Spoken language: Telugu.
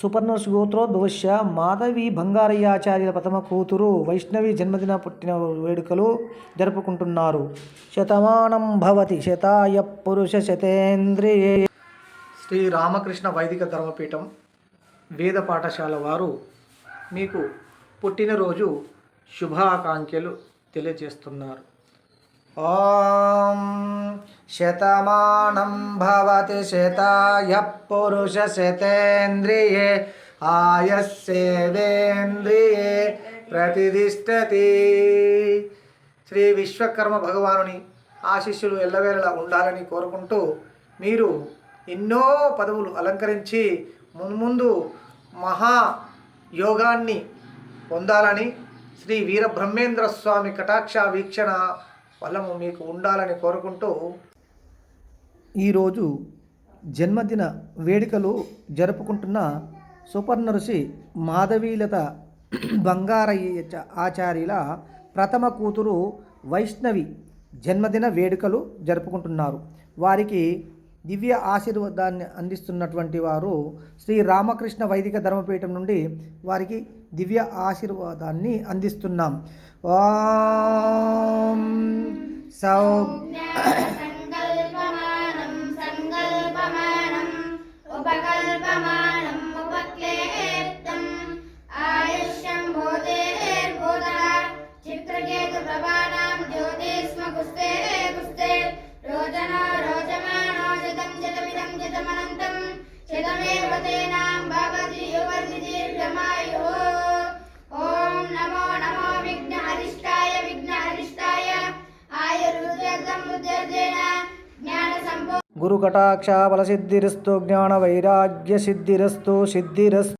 సుపర్ణస్ గోత్రోద్భవశ్య మాధవి బంగారయ్యాచార్యుల ప్రథమ కూతురు వైష్ణవి జన్మదిన పుట్టిన వేడుకలు జరుపుకుంటున్నారు. శతమానం భవతి శతాయ పురుష శతేంద్రియే. శ్రీ రామకృష్ణ వైదిక ధర్మపీఠం వేద పాఠశాల వారు మీకు పుట్టినరోజు శుభాకాంక్షలు తెలియజేస్తున్నారు. ఓం శతమానం భవతి శతాయ పురుష శతేంద్రియే ఆయస్సేవేంద్రియే ప్రతిదిష్టతి శ్రీ విశ్వకర్మ భగవానుని ఆశిష్యులు ఎల్లవేళలా ఉండాలని కోరుకుంటూ మీరు ఎన్నో పదవులు అలంకరించి మున్ముందు మహా యోగాన్ని పొందాలని శ్రీ వీరబ్రహ్మేంద్ర స్వామి కటాక్ష వీక్షణ ఫలము మీకు ఉండాలని కోరుకుంటూ ఈరోజు జన్మదిన వేడుకలు జరుపుకుంటున్న సుపర్ణ ఋషి మాధవీలత బంగారయ్య ఆచార్యుల ప్రథమ కూతురు వైష్ణవి జన్మదిన వేడుకలు జరుపుకుంటున్నారు. వారికి దివ్య ఆశీర్వాదాన్ని అందిస్తున్నటువంటి వారు శ్రీ రామకృష్ణ వైదిక ధర్మపీఠం నుండి వారికి దివ్య ఆశీర్వాదాన్ని అందిస్తున్నాం. ఓం సౌ కుస్తే కుస్తే రోజన రోజమానోజతం జతమిదం జతమనంతం గురు కటాక్ష బల సిద్ధిరస్తు జ్ఞాన వైరాగ్య సిద్ధిరస్తు సిద్ధిరస్తు